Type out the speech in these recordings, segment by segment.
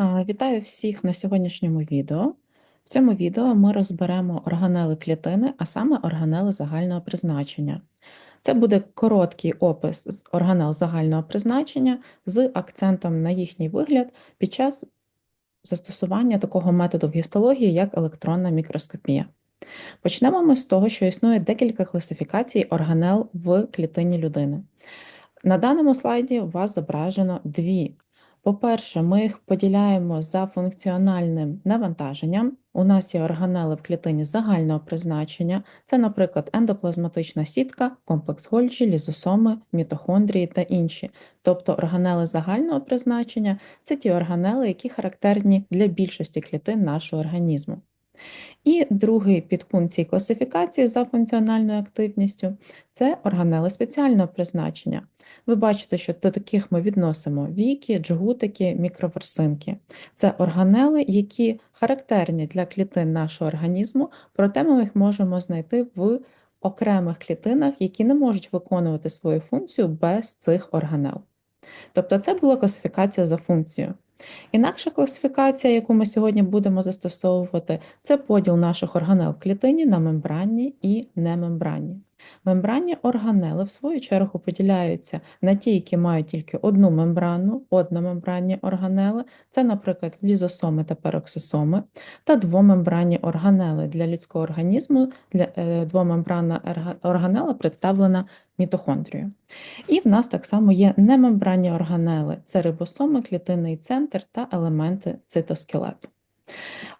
Вітаю всіх на сьогоднішньому відео. В цьому відео ми розберемо органели клітини, а саме органели загального призначення. Це буде короткий опис органел загального призначення з акцентом на їхній вигляд під час застосування такого методу в гістології, як електронна мікроскопія. Почнемо ми з того, що існує декілька класифікацій органел в клітині людини. На даному слайді у вас зображено дві. По-перше, ми їх поділяємо за функціональним навантаженням. У нас є органели в клітині загального призначення, це, наприклад, ендоплазматична сітка, комплекс Гольджі, лізосоми, мітохондрії та інші. Тобто органели загального призначення це ті органели, які характерні для більшості клітин нашого організму. І другий підпункт цієї класифікації за функціональною активністю це органели спеціального призначення. Ви бачите, що до таких ми відносимо віки, джгутики, мікроворсинки. Це органели, які характерні для клітин нашого організму, проте ми їх можемо знайти в окремих клітинах, які не можуть виконувати свою функцію без цих органел. Тобто це була класифікація за функцією. Інакша класифікація, яку ми сьогодні будемо застосовувати, це поділ наших органел в клітині на мембранні і немембранні. Мембранні органели, в свою чергу, поділяються на ті, які мають тільки одну мембрану, одномембранні органели, це, наприклад, лізосоми та пероксисоми, та двомембранні органели для людського організму, для е, двомембранна органела представлена мітохондрією. І в нас так само є немембранні органели це рибосоми, клітинний центр та елементи цитоскелету.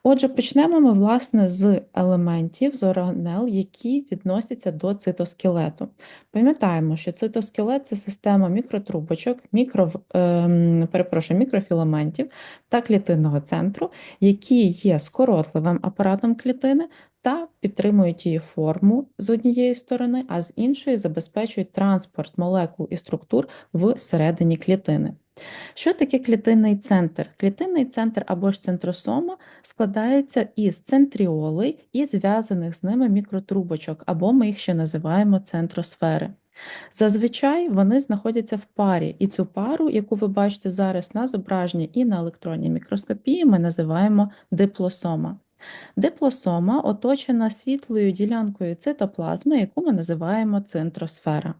Отже, почнемо ми, власне, з елементів з органел, які відносяться до цитоскелету. Пам'ятаємо, що цитоскелет це система мікротрубочок, мікро, е, перепрошую, мікрофіламентів та клітинного центру, які є скоротливим апаратом клітини та підтримують її форму з однієї сторони, а з іншої забезпечують транспорт молекул і структур всередині клітини. Що таке клітинний центр? Клітинний центр або ж центросома складається із центріолей і зв'язаних з ними мікротрубочок, або ми їх ще називаємо центросфери. Зазвичай вони знаходяться в парі, і цю пару, яку ви бачите зараз на зображенні і на електронній мікроскопії, ми називаємо диплосома. Диплосома оточена світлою ділянкою цитоплазми, яку ми називаємо центросфера.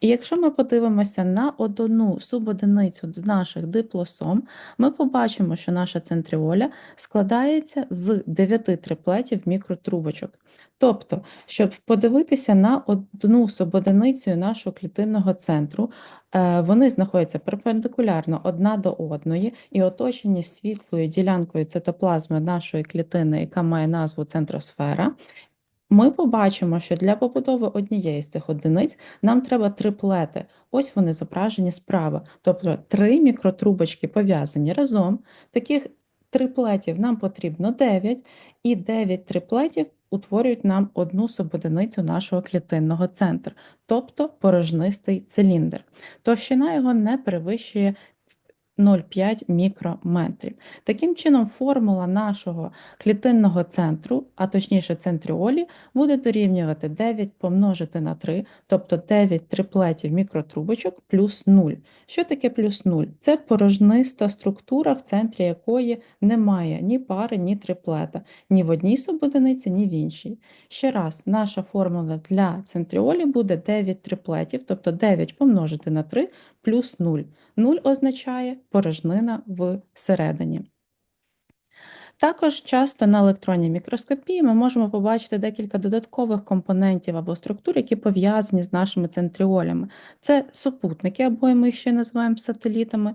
І якщо ми подивимося на одну субодиницю з наших диплосом, ми побачимо, що наша центріоля складається з 9 триплетів мікротрубочок. Тобто, щоб подивитися на одну субодиницю нашого клітинного центру, е, вони знаходяться перпендикулярно одна до одної і оточені світлою ділянкою цитоплазми нашої клітини, яка має назву центросфера. Ми побачимо, що для побудови однієї з цих одиниць нам треба триплети. Ось вони зображені справа. Тобто три мікротрубочки пов'язані разом. Таких триплетів нам потрібно 9, і 9 триплетів утворюють нам одну субодиницю нашого клітинного центру, тобто порожнистий циліндр. Товщина його не перевищує 0,5 мікрометрів. Таким чином, формула нашого клітинного центру, а точніше центріолі, буде дорівнювати 9 помножити на 3, тобто 9 триплетів мікротрубочок плюс 0. Що таке плюс 0? Це порожниста структура, в центрі якої немає ні пари, ні триплета, ні в одній субодиниці, ні в іншій. Ще раз, наша формула для центріолі буде 9 триплетів, тобто 9 помножити на 3 плюс 0. 0 означає порожнина всередині. Також часто на електронній мікроскопії ми можемо побачити декілька додаткових компонентів або структур, які пов'язані з нашими центріолями. Це супутники, або ми їх ще називаємо сателітами.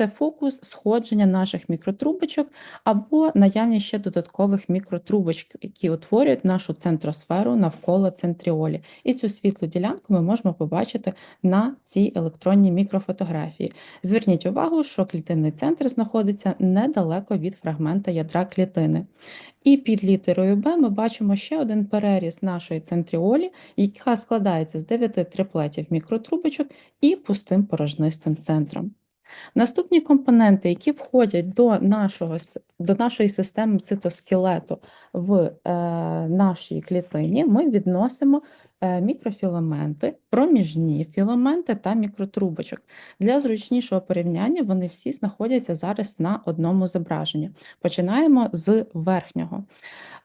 Це фокус сходження наших мікротрубочок або наявність ще додаткових мікротрубочок, які утворюють нашу центросферу навколо центріолі. І цю світлу ділянку ми можемо побачити на цій електронній мікрофотографії. Зверніть увагу, що клітинний центр знаходиться недалеко від фрагмента ядра клітини. І під літерою Б ми бачимо ще один переріз нашої центріолі, яка складається з 9 триплетів мікротрубочок і пустим порожнистим центром. Наступні компоненти, які входять до нашого, до нашої системи цитоскелету в е, нашій клітині, ми відносимо мікрофіламенти, проміжні філаменти та мікротрубочок. Для зручнішого порівняння вони всі знаходяться зараз на одному зображенні. Починаємо з верхнього.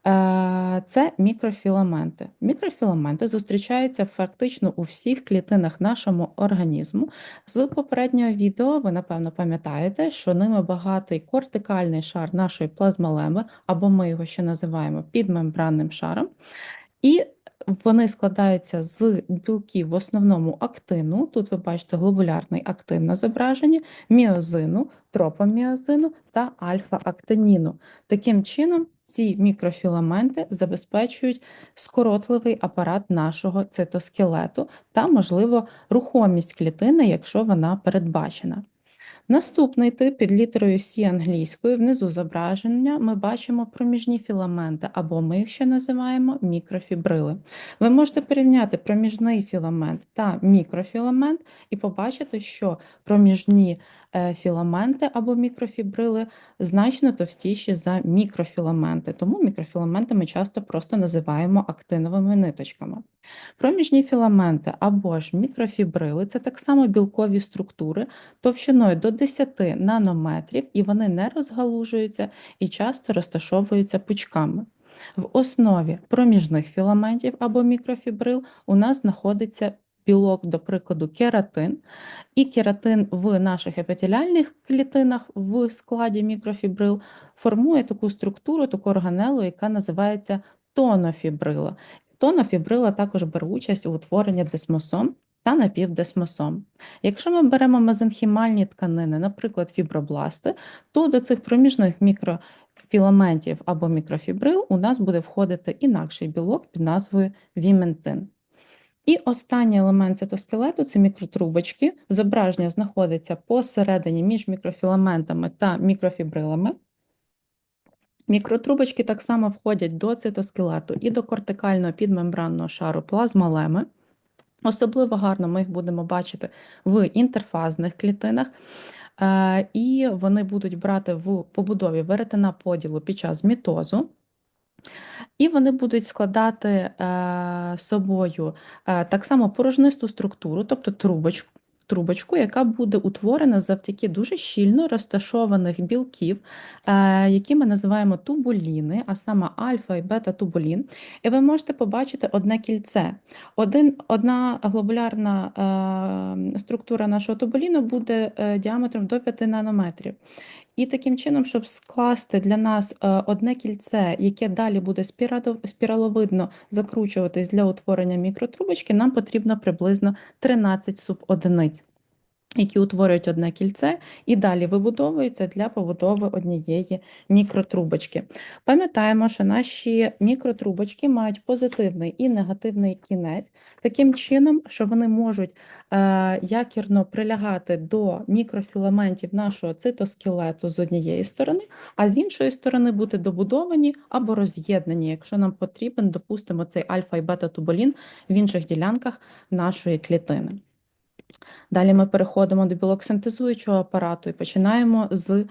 Е, Це мікрофіламенти. Мікрофіламенти зустрічаються фактично у всіх клітинах нашого організму. З попереднього відео ви, напевно, пам'ятаєте, що ними багатий кортикальний шар нашої плазмолеми, або ми його ще називаємо підмембранним шаром. І вони складаються з білків в основному актину. Тут ви бачите глобулярний актин на зображенні, міозину, тропоміозину та альфа-актиніну. Таким чином, ці мікрофіламенти забезпечують скоротливий апарат нашого цитоскелету та, можливо, рухомість клітини, якщо вона передбачена. Наступний тип під літерою С англійською, внизу зображення, ми бачимо проміжні філаменти, або ми їх ще називаємо мікрофібрили. Ви можете порівняти проміжний філамент та мікрофіламент і побачити, що проміжні філаменти або мікрофібрили значно товстіші за мікрофіламенти, тому мікрофіламенти ми часто просто називаємо актиновими ниточками. Проміжні філаменти або ж мікрофібрили це так само білкові структури товщиною до 10 нанометрів, і вони не розгалужуються і часто розташовуються пучками. В основі проміжних філаментів або мікрофібрил у нас знаходиться білок, до прикладу, кератин, і кератин в наших епітеліальних клітинах в складі мікрофібрил формує таку структуру, таку органелу, яка називається тонофібрила. Тонофібрила також бере участь у утворенні десмосом та напівдесмосом. Якщо ми беремо мезенхімальні тканини, наприклад, фібробласти, то до цих проміжних мікрофіламентів або мікрофібрил у нас буде входити інакший білок під назвою віментин. І останній елемент цитоскелету це мікротрубочки. Зображення знаходиться посередині між мікрофіламентами та мікрофібрилами. Мікротрубочки так само входять до цитоскелету і до кортикального підмембранного шару плазмолеми. Особливо гарно ми їх будемо бачити в інтерфазних клітинах, е, і вони будуть брати в побудові веретена поділу під час мітозу. І вони будуть складати е, собою е, так само порожнисту структуру, тобто трубочку, трубочку, яка буде утворена завдяки дуже щільно розташованих білків, е, які ми називаємо тубуліни, а саме альфа і бета-тубулін. І ви можете побачити одне кільце. Один, Одна глобулярна е, структура нашого тубуліну буде е, діаметром до 5 нанометрів. І таким чином, щоб скласти для нас одне кільце, яке далі буде спіраловидно закручуватись для утворення мікротрубочки, нам потрібно приблизно 13 субодиниць які утворюють одне кільце і далі вибудовуються для побудови однієї мікротрубочки. Пам'ятаємо, що наші мікротрубочки мають позитивний і негативний кінець, таким чином, що вони можуть е, якірно прилягати до мікрофіламентів нашого цитоскелету з однієї сторони, а з іншої сторони бути добудовані або роз'єднані, якщо нам потрібен, допустимо, цей альфа і бета-тубулін в інших ділянках нашої клітини. Далі ми переходимо до білоксинтезуючого апарату і починаємо з е,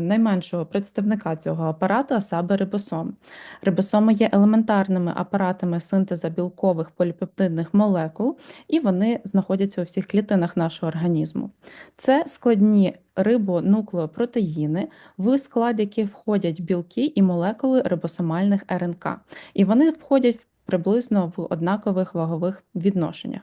найменшого представника цього апарату, а саме рибосом. Рибосоми є елементарними апаратами синтеза білкових поліпептидних молекул, і вони знаходяться у всіх клітинах нашого організму. Це складні рибонуклеопротеїни, в склад яких входять білки і молекули рибосомальних РНК, і вони входять приблизно в однакових вагових відношеннях.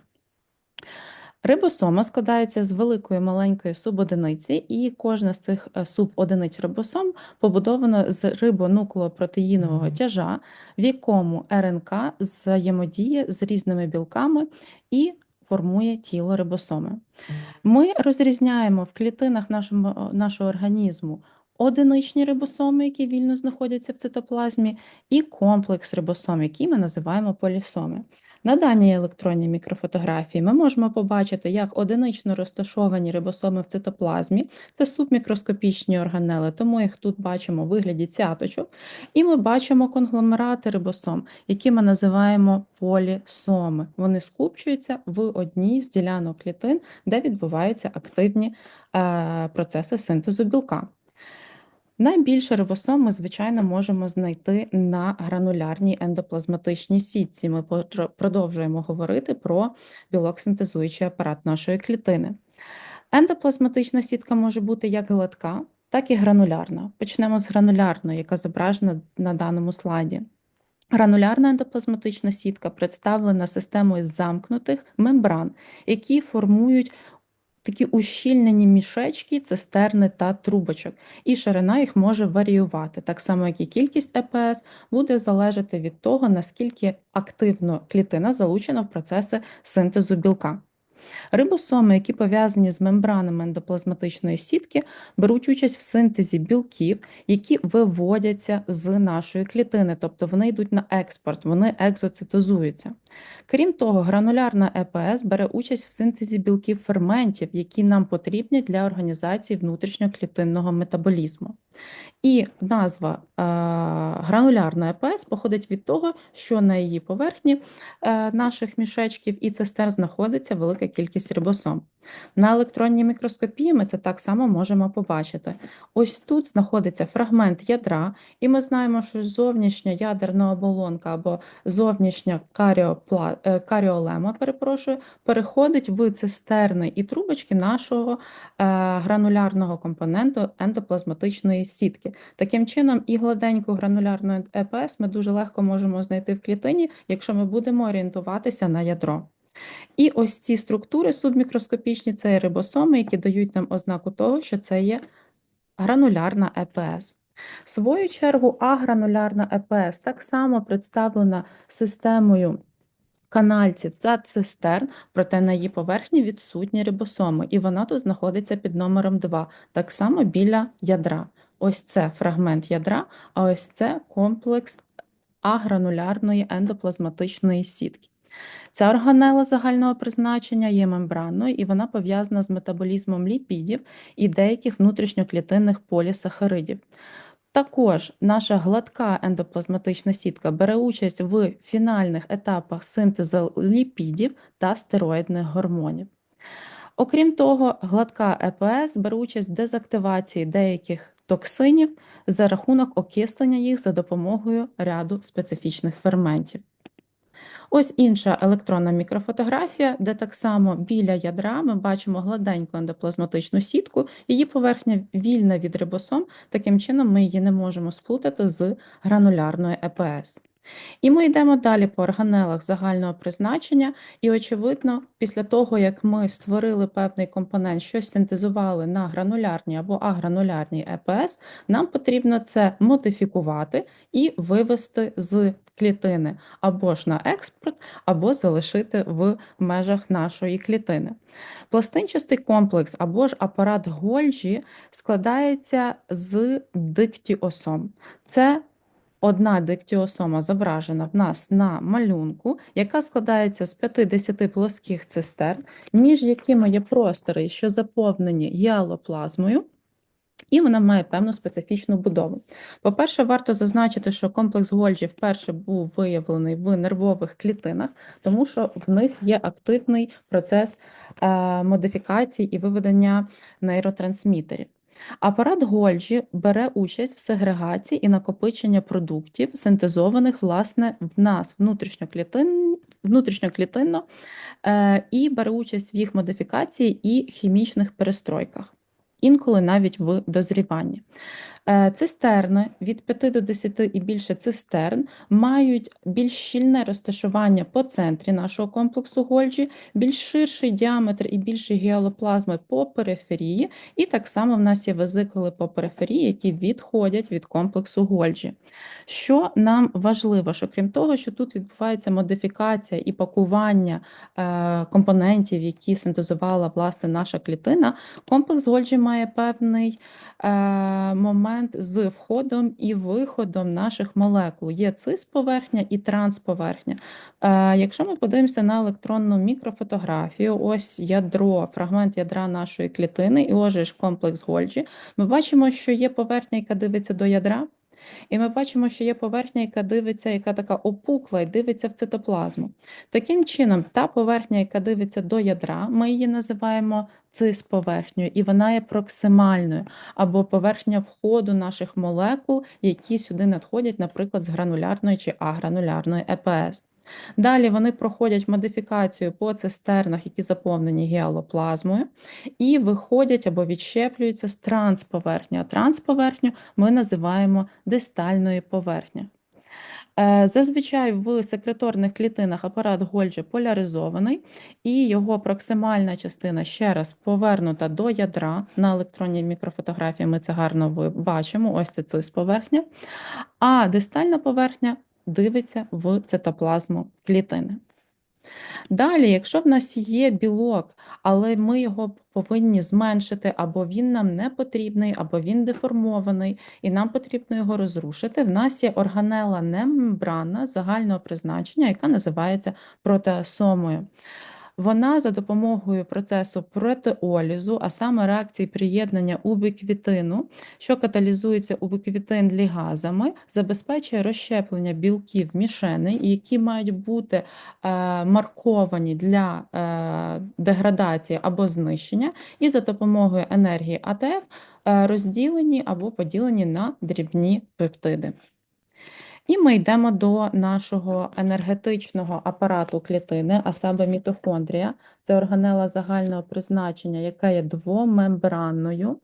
Рибосома складається з великої маленької субодиниці, і кожна з цих е, субодиниць рибосом побудована з рибонуклеопротеїнового тяжа, в якому РНК взаємодіє з різними білками і формує тіло рибосоми. Ми розрізняємо в клітинах нашого, нашого організму одиничні рибосоми, які вільно знаходяться в цитоплазмі, і комплекс рибосом, який ми називаємо полісоми. На даній електронній мікрофотографії ми можемо побачити, як одинично розташовані рибосоми в цитоплазмі, це субмікроскопічні органели, тому їх тут бачимо у вигляді цяточок, і ми бачимо конгломерати рибосом, які ми називаємо полісоми. Вони скупчуються в одній з ділянок клітин, де відбуваються активні е, процеси синтезу білка. Найбільше рибосом ми, звичайно, можемо знайти на гранулярній ендоплазматичній сітці. Ми продовжуємо говорити про білок синтезуючий апарат нашої клітини. Ендоплазматична сітка може бути як гладка, так і гранулярна. Почнемо з гранулярної, яка зображена на даному слайді. Гранулярна ендоплазматична сітка представлена системою замкнутих мембран, які формують такі ущільнені мішечки, цистерни та трубочок, і ширина їх може варіювати, так само, як і кількість ЕПС буде залежати від того, наскільки активно клітина залучена в процеси синтезу білка. Рибосоми, які пов'язані з мембранами ендоплазматичної сітки, беруть участь в синтезі білків, які виводяться з нашої клітини, тобто вони йдуть на експорт, вони екзоцитозуються. Крім того, гранулярна ЕПС бере участь в синтезі білків ферментів, які нам потрібні для організації внутрішньоклітинного метаболізму. І назва е, гранулярна ЕПС походить від того, що на її поверхні е, наших мішечків і цистер знаходиться велика кількість рибосом. На електронній мікроскопії ми це так само можемо побачити. Ось тут знаходиться фрагмент ядра, і ми знаємо, що зовнішня ядерна оболонка або зовнішня каріопла... Е, каріолема перепрошую, переходить в цистерни і трубочки нашого гранулярного компоненту ендоплазматичної сітки. Таким чином, і гладеньку гранулярну ЕПС ми дуже легко можемо знайти в клітині, якщо ми будемо орієнтуватися на ядро. І ось ці структури субмікроскопічні це рибосоми, які дають нам ознаку того, що це є гранулярна ЕПС. В свою чергу, агранулярна ЕПС так само представлена системою канальців та цистерн, проте на її поверхні відсутні рибосоми, і вона тут знаходиться під номером 2, так само біля ядра. Ось це фрагмент ядра, а ось це комплекс агранулярної ендоплазматичної сітки. Ця органела загального призначення є мембранною і вона пов'язана з метаболізмом ліпідів і деяких внутрішньоклітинних полісахаридів. Також наша гладка ендоплазматична сітка бере участь в фінальних етапах синтезу ліпідів та стероїдних гормонів. Окрім того, гладка ЕПС бере участь в дезактивації деяких токсинів за рахунок окислення їх за допомогою ряду специфічних ферментів. Ось інша електронна мікрофотографія, де так само біля ядра ми бачимо гладеньку ендоплазматичну сітку, її поверхня вільна від рибосом, таким чином ми її не можемо сплутати з гранулярною ЕПС. І ми йдемо далі по органелах загального призначення, і, очевидно, після того, як ми створили певний компонент, щось синтезували на гранулярній або агранулярній ЕПС, нам потрібно це модифікувати і вивести з клітини або ж на експорт, або залишити в межах нашої клітини. Пластинчастий комплекс або ж апарат Гольджі складається з диктіосом. Це Одна диктіосома зображена в нас на малюнку, яка складається з 50 плоских цистерн, між якими є простори, що заповнені гіалоплазмою, і вона має певну специфічну будову. По-перше, варто зазначити, що комплекс Гольджі вперше був виявлений в нервових клітинах, тому що в них є активний процес е, модифікації і виведення нейротрансмітерів. Апарат Гольджі бере участь в сегрегації і накопиченні продуктів, синтезованих власне в нас внутрішньоклітин, внутрішньоклітинно, е, і бере участь в їх модифікації і хімічних перестройках, інколи навіть в дозріванні. Е, цистерни від 5 до 10 і більше цистерн мають більш щільне розташування по центрі нашого комплексу Гольджі, більш ширший діаметр і більше гіалоплазми по периферії, і так само в нас є везикули по периферії, які відходять від комплексу Гольджі. Що нам важливо, що крім того, що тут відбувається модифікація і пакування е, компонентів, які синтезувала власне наша клітина, комплекс Гольджі має певний е, момент момент з входом і виходом наших молекул. Є цис-поверхня і трансповерхня. Е, Якщо ми подивимося на електронну мікрофотографію, ось ядро, фрагмент ядра нашої клітини, і ось комплекс Гольджі, ми бачимо, що є поверхня, яка дивиться до ядра. І ми бачимо, що є поверхня, яка дивиться, яка така опукла і дивиться в цитоплазму. Таким чином, та поверхня, яка дивиться до ядра, ми її називаємо цис-поверхнею, і вона є проксимальною або поверхня входу наших молекул, які сюди надходять, наприклад, з гранулярної чи агранулярної ЕПС. Далі вони проходять модифікацію по цистернах, які заповнені гіалоплазмою, і виходять або відщеплюються з трансповерхні. А трансповерхню ми називаємо дистальною поверхнею. Е, зазвичай в секреторних клітинах апарат Гольджі поляризований, і його проксимальна частина ще раз повернута до ядра. На електронній мікрофотографії ми це гарно бачимо, ось це цис поверхня, а дистальна поверхня дивиться в цитоплазму клітини. Далі, якщо в нас є білок, але ми його повинні зменшити, або він нам не потрібний, або він деформований, і нам потрібно його розрушити, в нас є органела немембрана загального призначення, яка називається протеасомою. Вона за допомогою процесу протеолізу, а саме реакції приєднання убіквітину, що каталізується убіквітин лігазами, забезпечує розщеплення білків мішени, які мають бути е, марковані для е, деградації або знищення, і за допомогою енергії АТФ е, розділені або поділені на дрібні пептиди. І ми йдемо до нашого енергетичного апарату клітини, а саме мітохондрія. Це органела загального призначення, яка є двомембранною.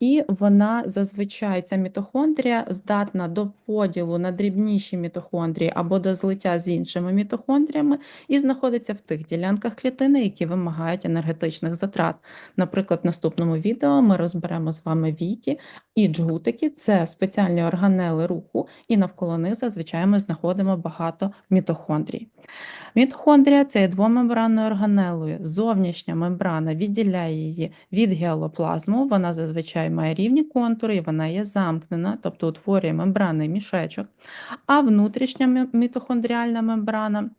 І вона зазвичай ця мітохондрія здатна до поділу на дрібніші мітохондрії або до злиття з іншими мітохондріями, і знаходиться в тих ділянках клітини, які вимагають енергетичних затрат. Наприклад, в наступному відео ми розберемо з вами віки і джгутики це спеціальні органели руху, і навколо них зазвичай ми знаходимо багато мітохондрій. Мітохондрія це є двомембранною органелою. Зовнішня мембрана відділяє її від геалоплазму, вона зазвичай має рівні контури, і вона є замкнена, тобто утворює мембранний мішечок, а внутрішня мітохондріальна мембрана.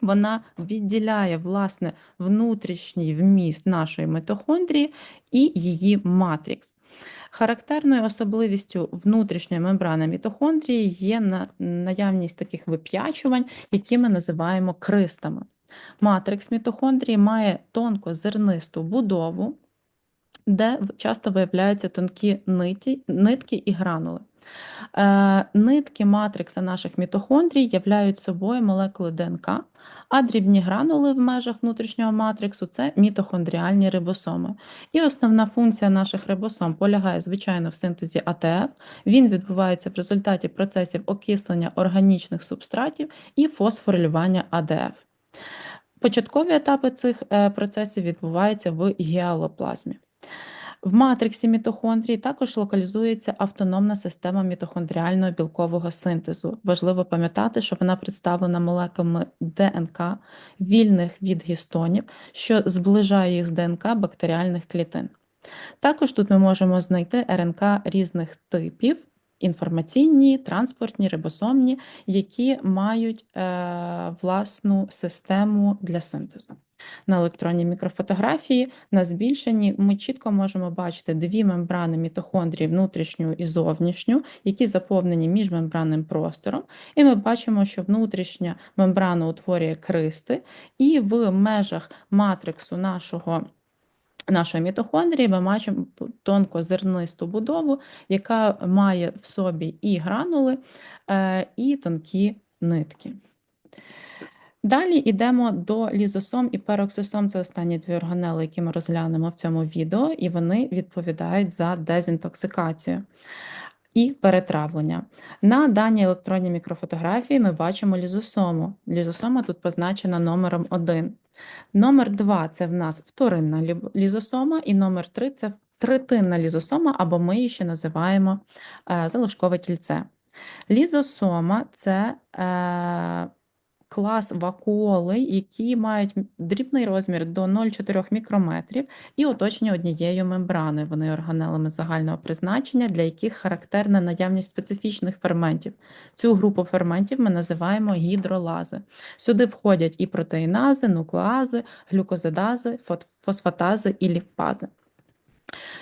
Вона відділяє власне внутрішній вміст нашої митохондрії і її матрікс. Характерною особливістю внутрішньої мембрани мітохондрії є наявність таких вип'ячувань, які ми називаємо кристами. Матрикс мітохондрії має тонко-зернисту будову, де часто виявляються тонкі ниті, нитки і гранули. Е, нитки матрикса наших мітохондрій являють собою молекули ДНК, а дрібні гранули в межах внутрішнього матриксу це мітохондріальні рибосоми. І основна функція наших рибосом полягає, звичайно, в синтезі АТФ. Він відбувається в результаті процесів окислення органічних субстратів і фосфорилювання АДФ. Початкові етапи цих е, процесів відбуваються в гіалоплазмі. В матриксі мітохондрій також локалізується автономна система мітохондріального білкового синтезу. Важливо пам'ятати, що вона представлена молекулами ДНК, вільних від гістонів, що зближає їх з ДНК бактеріальних клітин. Також тут ми можемо знайти РНК різних типів. Інформаційні, транспортні, рибосомні, які мають е, власну систему для синтезу. На електронній мікрофотографії на збільшенні ми чітко можемо бачити дві мембрани мітохондрії, внутрішню і зовнішню, які заповнені міжмембранним простором. І ми бачимо, що внутрішня мембрана утворює кристи, і в межах матриксу нашого. Нашої мітохондрії ми бачимо тонкозернисту будову, яка має в собі і гранули, е, і тонкі нитки. Далі йдемо до лізосом і пероксисом. Це останні дві органели, які ми розглянемо в цьому відео, і вони відповідають за дезінтоксикацію і перетравлення. На даній електронній мікрофотографії ми бачимо лізосому. Лізосома тут позначена номером 1. Номер 2 це в нас вторинна лізосома, і номер 3 це третинна лізосома, або ми її ще називаємо е, залишкове тільце. Лізосома це. Е, клас вакуоли, які мають дрібний розмір до 0,4 мікрометрів і оточені однією мембраною. Вони органелами загального призначення, для яких характерна наявність специфічних ферментів. Цю групу ферментів ми називаємо гідролази. Сюди входять і протеїнази, нуклеази, глюкозидази, фосфатази і ліпази.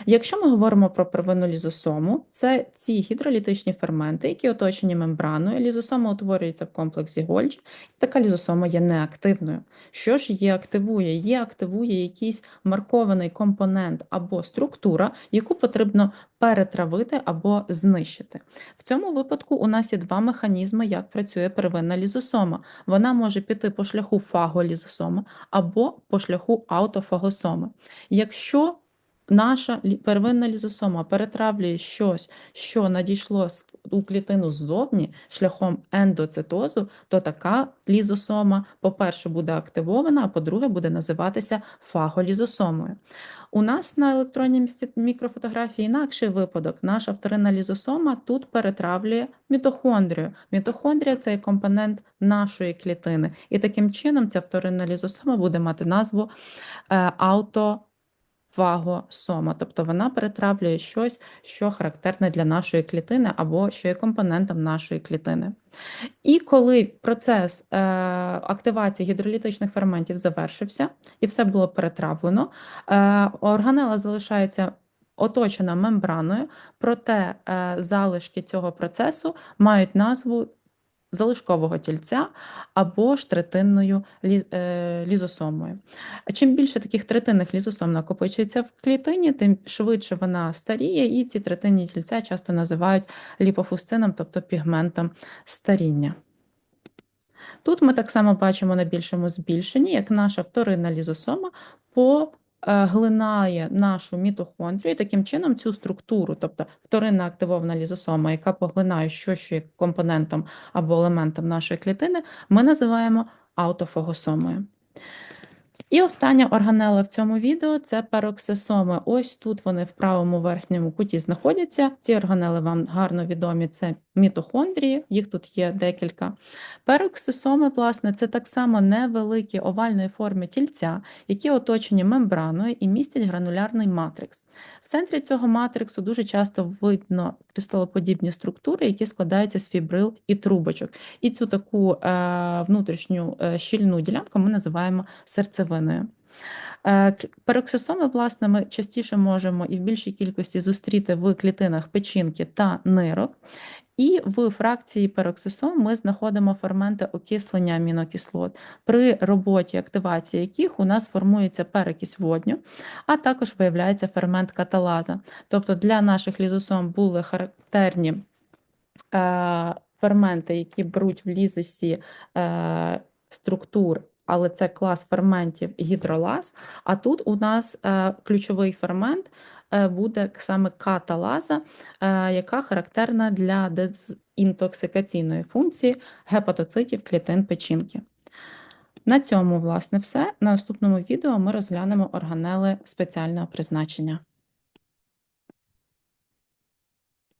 Якщо ми говоримо про первинну лізосому, це ці гідролітичні ферменти, які оточені мембраною. Лізосома утворюється в комплексі Гольджі, і така лізосома є неактивною. Що ж її активує? Її активує якийсь маркований компонент або структура, яку потрібно перетравити або знищити. В цьому випадку у нас є два механізми, як працює первинна лізосома. Вона може піти по шляху фаголізосоми або по шляху аутофагосоми. Якщо наша первинна лізосома перетравлює щось, що надійшло у клітину ззовні шляхом ендоцитозу, то така лізосома, по-перше, буде активована, а по-друге, буде називатися фаголізосомою. У нас на електронній мікрофотографії інакший випадок. Наша вторинна лізосома тут перетравлює мітохондрію. Мітохондрія це компонент нашої клітини. І таким чином ця вторинна лізосома буде мати назву е, ауто фагосома, тобто вона перетравлює щось, що характерне для нашої клітини або що є компонентом нашої клітини. І коли процес е, активації гідролітичних ферментів завершився і все було перетравлено, е, органела залишається оточена мембраною, проте е, залишки цього процесу мають назву залишкового тільця або ж третинною е, лізосомою. Чим більше таких третинних лізосом накопичується в клітині, тим швидше вона старіє, і ці третинні тільця часто називають ліпофустином, тобто пігментом старіння. Тут ми так само бачимо на більшому збільшенні, як наша вторинна лізосома по глинає нашу мітохондрію і таким чином цю структуру, тобто вторинна активована лізосома, яка поглинає що що є компонентом або елементом нашої клітини, ми називаємо аутофагосомою. І остання органела в цьому відео це пероксисоми. Ось тут вони в правому верхньому куті знаходяться. Ці органели вам гарно відомі, це мітохондрії, їх тут є декілька. Пероксисоми, власне, це так само невеликі овальної форми тільця, які оточені мембраною і містять гранулярний матрикс. В центрі цього матриксу дуже часто видно кристалоподібні структури, які складаються з фібрил і трубочок. І цю таку е, внутрішню е, щільну ділянку ми називаємо серцевиною. Е, пероксисоми, власне, ми частіше можемо і в більшій кількості зустріти в клітинах печінки та нирок. І в фракції пероксисом ми знаходимо ферменти окислення амінокислот, при роботі активації яких у нас формується перекись водню, а також виявляється фермент каталаза. Тобто для наших лізосом були характерні е, ферменти, які беруть в лізисі е, структур але це клас ферментів гідролаз. А тут у нас е, ключовий фермент буде саме каталаза, е, яка характерна для дезінтоксикаційної функції гепатоцитів клітин печінки. На цьому, власне, все. На наступному відео ми розглянемо органели спеціального призначення.